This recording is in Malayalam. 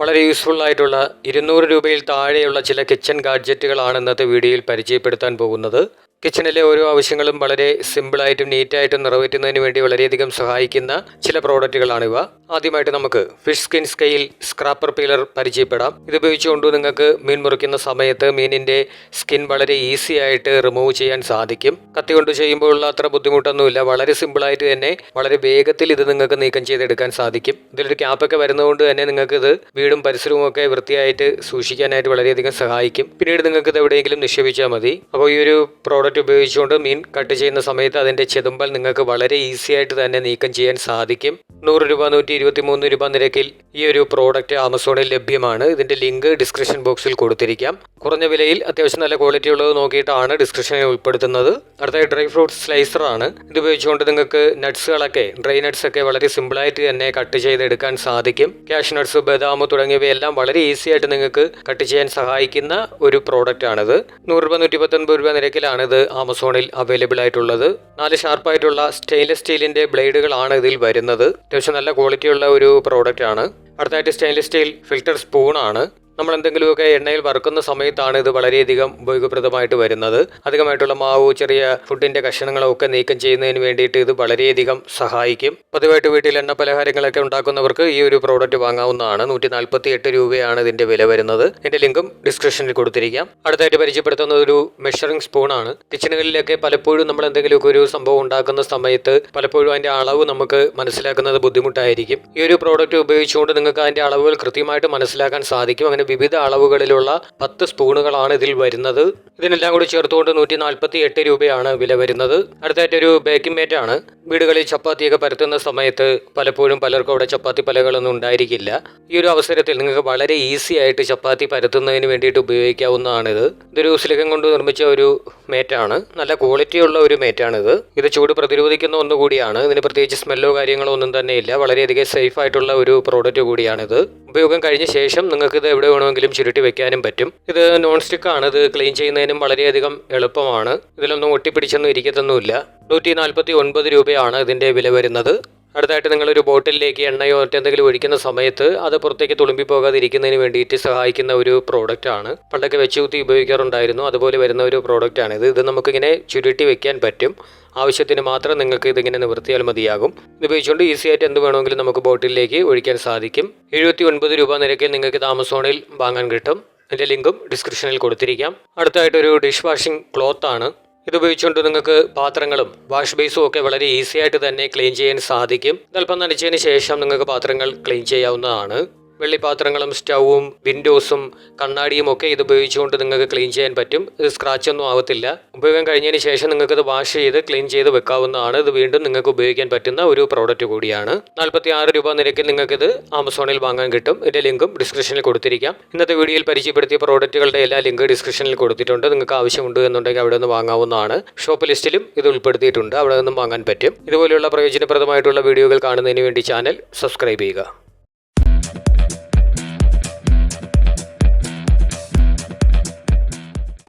വളരെ യൂസ്ഫുൾ ആയിട്ടുള്ള ഇരുന്നൂറ് രൂപയിൽ താഴെയുള്ള ചില കിച്ചൺ ഗാഡ്ജറ്റുകളാണ് ഇന്നത്തെ വീഡിയോയിൽ പരിചയപ്പെടുത്താൻ പോകുന്നത്. കിച്ചണിലെ ഓരോ ആവശ്യങ്ങളും വളരെ സിമ്പിളായിട്ടും നീറ്റായിട്ടും നിറവേറ്റുന്നതിന് വേണ്ടി വളരെയധികം സഹായിക്കുന്ന ചില പ്രോഡക്റ്റുകളാണിവ. ആദ്യമായിട്ട് നമുക്ക് fish skin scale scraper peeler പരിചയപ്പെടാം. ഇത് ഉപയോഗിച്ചുകൊണ്ട് നിങ്ങൾക്ക് മീൻ മുറിക്കുന്ന സമയത്ത് മീനിന്റെ സ്കിൻ വളരെ ഈസി ആയിട്ട് റിമൂവ് ചെയ്യാൻ സാധിക്കും. കത്തി കൊണ്ട് ചെയ്യുമ്പോഴുള്ള അത്ര ബുദ്ധിമുട്ടൊന്നുമില്ല. വളരെ സിമ്പിളായിട്ട് തന്നെ വളരെ വേഗത്തിൽ ഇത് നിങ്ങൾക്ക് നീക്കം ചെയ്തെടുക്കാൻ സാധിക്കും. ഇതിലൊരു ക്യാപ്പൊക്കെ വരുന്നതുകൊണ്ട് തന്നെ നിങ്ങൾക്ക് ഇത് വീടും പരിസരവും ഒക്കെ വൃത്തിയായിട്ട് സൂക്ഷിക്കാനായിട്ട് വളരെയധികം സഹായിക്കും. പിന്നീട് നിങ്ങൾക്ക് ഇത് എവിടെയെങ്കിലും നിക്ഷേപിച്ചാൽ മതി. അപ്പോൾ ഈ ഒരു പ്രോഡക്റ്റ് ഉപയോഗിച്ചുകൊണ്ട് മീൻ കട്ട് ചെയ്യുന്ന സമയത്ത് അതിന്റെ ചെതുമ്പൽ നിങ്ങൾക്ക് വളരെ ഈസി ആയിട്ട് തന്നെ നീക്കം ചെയ്യാൻ സാധിക്കും. നൂറ് രൂപ നൂറ്റി ഇരുപത്തി മൂന്ന് രൂപ നിരക്കിൽ ഈ ഒരു പ്രോഡക്റ്റ് ആമസോണിൽ ലഭ്യമാണ്. ഇതിന്റെ ലിങ്ക് ഡിസ്ക്രിപ്ഷൻ ബോക്സിൽ കൊടുത്തിരിക്കാം. കുറഞ്ഞ വിലയിൽ അത്യാവശ്യം നല്ല ക്വാളിറ്റി ഉള്ളത് നോക്കിയിട്ടാണ് ഡിസ്ക്രിപ്ഷനിൽ ഉൾപ്പെടുത്തുന്നത്. അടുത്ത ഡ്രൈ ഫ്രൂട്ട് സ്ലൈസറാണ് ഇത് ഉപയോഗിച്ചുകൊണ്ട് നിങ്ങൾക്ക് നട്ട്സുകളൊക്കെ ഡ്രൈ നട്ട്സ് ഒക്കെ വളരെ സിമ്പിളായിട്ട് തന്നെ കട്ട് ചെയ്തെടുക്കാൻ സാധിക്കും. ക്യാഷ് നട്ട്സ് ബദാം തുടങ്ങിയവയെല്ലാം വളരെ ഈസി ആയിട്ട് നിങ്ങൾക്ക് കട്ട് ചെയ്യാൻ സഹായിക്കുന്ന ഒരു പ്രോഡക്റ്റ് ആണിത്. നൂറ് രൂപ നൂറ്റി പത്തൊൻപത് രൂപ നിരക്കിലാണ് ഇത് ആമസോണിൽ അവൈലബിൾ ആയിട്ടുള്ളത്. നാല് ഷാർപ്പായിട്ടുള്ള സ്റ്റെയിൻലെസ് സ്റ്റീലിന്റെ ബ്ലേഡുകളാണ് ഇതിൽ വരുന്നത്. അത്യാവശ്യം നല്ല ക്വാളിറ്റിയുള്ള ഒരു പ്രോഡക്റ്റ് ആണ്. അടുത്തായിട്ട് സ്റ്റെയിൻലെസ് സ്റ്റീൽ ഫിൽറ്റർ സ്പൂൺ ആണ്. നമ്മൾ എന്തെങ്കിലുമൊക്കെ എണ്ണയിൽ വറുക്കുന്ന സമയത്താണ് ഇത് വളരെയധികം ഉപയോഗപ്രദമായിട്ട് വരുന്നത്. അധികമായിട്ടുള്ള മാവ് ചെറിയ ഫുഡിന്റെ കഷണങ്ങളോ ഒക്കെ നീക്കം ചെയ്യുന്നതിന് വേണ്ടിയിട്ട് ഇത് വളരെയധികം സഹായിക്കും. പതിവായിട്ട് വീട്ടിൽ എണ്ണ പലഹാരങ്ങളൊക്കെ ഉണ്ടാക്കുന്നവർക്ക് ഈ ഒരു പ്രോഡക്റ്റ് വാങ്ങാവുന്നതാണ്. നൂറ്റി നാൽപ്പത്തി എട്ട് രൂപയാണ് ഇതിന്റെ വില വരുന്നത്. ഇതിന്റെ ലിങ്കും ഡിസ്ക്രിപ്ഷനിൽ കൊടുത്തിരിക്കാം. അടുത്തായിട്ട് പരിചയപ്പെടുത്തുന്ന ഒരു മെഷറിംഗ് സ്പൂൺ ആണ്. കിച്ചണുകളിലൊക്കെ പലപ്പോഴും നമ്മൾ എന്തെങ്കിലുമൊക്കെ ഒരു സംഭവം ഉണ്ടാക്കുന്ന സമയത്ത് പലപ്പോഴും അതിന്റെ അളവ് നമുക്ക് മനസ്സിലാക്കുന്നത് ബുദ്ധിമുട്ടായിരിക്കും. ഈ ഒരു പ്രോഡക്റ്റ് ഉപയോഗിച്ചുകൊണ്ട് നിങ്ങൾക്ക് അതിന്റെ അളവുകൾ കൃത്യമായിട്ട് മനസ്സിലാക്കാൻ സാധിക്കും. അങ്ങനെ വിവിധ അളവുകളിലുള്ള പത്ത് സ്പൂണുകളാണ് ഇതിൽ വരുന്നത്. ഇതിനെല്ലാം കൂടി ചേർത്തുകൊണ്ട് നൂറ്റി നാൽപ്പത്തി എട്ട് രൂപയാണ് വില വരുന്നത്. അടുത്തായിട്ട് ഒരു ബേക്കിംഗ് മേറ്റ് ആണ്. വീടുകളിൽ ചപ്പാത്തിയൊക്കെ പരത്തുന്ന സമയത്ത് പലപ്പോഴും പലർക്കും അവിടെ ചപ്പാത്തി പലകളൊന്നും ഉണ്ടായിരിക്കില്ല. ഈ ഒരു അവസരത്തിൽ നിങ്ങൾക്ക് വളരെ ഈസി ആയിട്ട് ചപ്പാത്തി പരത്തുന്നതിന് വേണ്ടിയിട്ട് ഉപയോഗിക്കാവുന്നതാണിത്. ഇതൊരു സിലിക്കൻ കൊണ്ട് നിർമ്മിച്ച ഒരു മേറ്റാണ്. നല്ല ക്വാളിറ്റി ഉള്ള ഒരു മേറ്റാണിത്. ഇത് ചൂട് പ്രതിരോധിക്കുന്ന ഒന്നുകൂടിയാണ് ഇതിന് പ്രത്യേകിച്ച് സ്മെല്ലോ കാര്യങ്ങളോ ഒന്നും തന്നെ ഇല്ല. വളരെയധികം സേഫ് ആയിട്ടുള്ള ഒരു പ്രോഡക്റ്റ് കൂടിയാണിത്. ഉപയോഗം കഴിഞ്ഞ ശേഷം നിങ്ങൾക്ക് ഇത് എവിടെ വേണമെങ്കിലും ചുരുട്ടി വെക്കാനും പറ്റും. ഇത് നോൺ സ്റ്റിക്ക് ആണ്. ഇത് ക്ലീൻ ചെയ്യുന്നതിനും വളരെയധികം എളുപ്പമാണ്. ഇതിലൊന്നും ഒട്ടിപ്പിടിച്ചൊന്നും ഇരിക്കത്തൊന്നുമില്ല. നൂറ്റി നാൽപ്പത്തി ഒൻപത് രൂപയാണ് ഇതിന്റെ വില വരുന്നത്. അടുത്തായിട്ട് നിങ്ങളൊരു ബോട്ടിലേക്ക് എണ്ണയോ മറ്റെന്തെങ്കിലും ഒഴിക്കുന്ന സമയത്ത് അത് പുറത്തേക്ക് തുളുമ്പി പോകാതിരിക്കുന്നതിന് വേണ്ടിയിട്ട് സഹായിക്കുന്ന ഒരു പ്രോഡക്റ്റ് ആണ് പണ്ടൊക്കെ വെച്ച് കുത്തി ഉപയോഗിക്കാറുണ്ടായിരുന്നു. അതുപോലെ വരുന്ന ഒരു പ്രോഡക്റ്റ് ആണ് ഇത്. ഇത് നമുക്കിങ്ങനെ ചുരുട്ടി വെക്കാൻ പറ്റും. ആവശ്യത്തിന് മാത്രം നിങ്ങൾക്ക് ഇതിങ്ങനെ നിവൃത്തിയാൽ മതിയാകും. ഇത് ഉപയോഗിച്ചുകൊണ്ട് ഈസി ആയിട്ട് എന്ത് വേണമെങ്കിലും നമുക്ക് ബോട്ടിലേക്ക് ഒഴിക്കാൻ സാധിക്കും. എഴുപത്തി ഒൻപത് രൂപ നിരക്കിൽ നിങ്ങൾക്ക് ഇത് ആമസോണിൽ വാങ്ങാൻ കിട്ടും. അതിന്റെ ലിങ്കും ഡിസ്ക്രിപ്ഷനിൽ കൊടുത്തിരിക്കാം. അടുത്തായിട്ടൊരു ഡിഷ് വാഷിംഗ് ക്ലോത്ത് ആണ് ഇത് ഉപയോഗിച്ചുകൊണ്ട് നിങ്ങൾക്ക് പാത്രങ്ങളും വാഷ് ബേസും ഒക്കെ വളരെ ഈസി ആയിട്ട് തന്നെ ക്ലീൻ ചെയ്യാൻ സാധിക്കും. അല്പം നനച്ചതിന് ശേഷം നിങ്ങൾക്ക് പാത്രങ്ങൾ ക്ലീൻ ചെയ്യാവുന്നതാണ്. വെള്ളിപ്പാത്രങ്ങളും സ്റ്റൗവും വിൻഡോസും കണ്ണാടിയും ഒക്കെ ഇത് ഉപയോഗിച്ചുകൊണ്ട് നിങ്ങൾക്ക് ക്ലീൻ ചെയ്യാൻ പറ്റും. ഇത് സ്ക്രാച്ച് ഒന്നും ആവത്തില്ല. ഉപയോഗം കഴിഞ്ഞതിന് ശേഷം നിങ്ങൾക്ക് ഇത് വാഷ് ചെയ്ത് ക്ലീൻ ചെയ്ത് വെക്കാവുന്നതാണ്. ഇത് വീണ്ടും നിങ്ങൾക്ക് ഉപയോഗിക്കാൻ പറ്റുന്ന ഒരു പ്രോഡക്റ്റ് കൂടിയാണ്. നാൽപ്പത്തി ആറ് രൂപ നിരക്കിൽ നിങ്ങൾക്ക് ഇത് ആമസോണിൽ വാങ്ങാൻ കിട്ടും. ഇതിന്റെ ലിങ്കും ഡിസ്ക്രിപ്ഷനിൽ കൊടുത്തിരിക്കാം. ഇന്നത്തെ വീഡിയോയിൽ പരിചയപ്പെടുത്തിയ പ്രോഡക്റ്റുകളുടെ എല്ലാ ലിങ്ക് ഡിസ്ക്രിപ്ഷനിൽ കൊടുത്തിട്ടുണ്ട്. നിങ്ങൾക്ക് ആവശ്യമുണ്ട് എന്നുണ്ടെങ്കിൽ അവിടെ നിന്ന് വാങ്ങാവുന്നതാണ്. ഷോപ്പ് ലിസ്റ്റിലും ഇത് ഉൾപ്പെടുത്തിയിട്ടുണ്ട്. അവിടെ നിന്നും വാങ്ങാൻ പറ്റും. ഇതുപോലെയുള്ള പ്രയോജനപ്രദമായിട്ടുള്ള വീഡിയോകൾ കാണുന്നതിന് വേണ്ടി ചാനൽ സബ്സ്ക്രൈബ് ചെയ്യുക.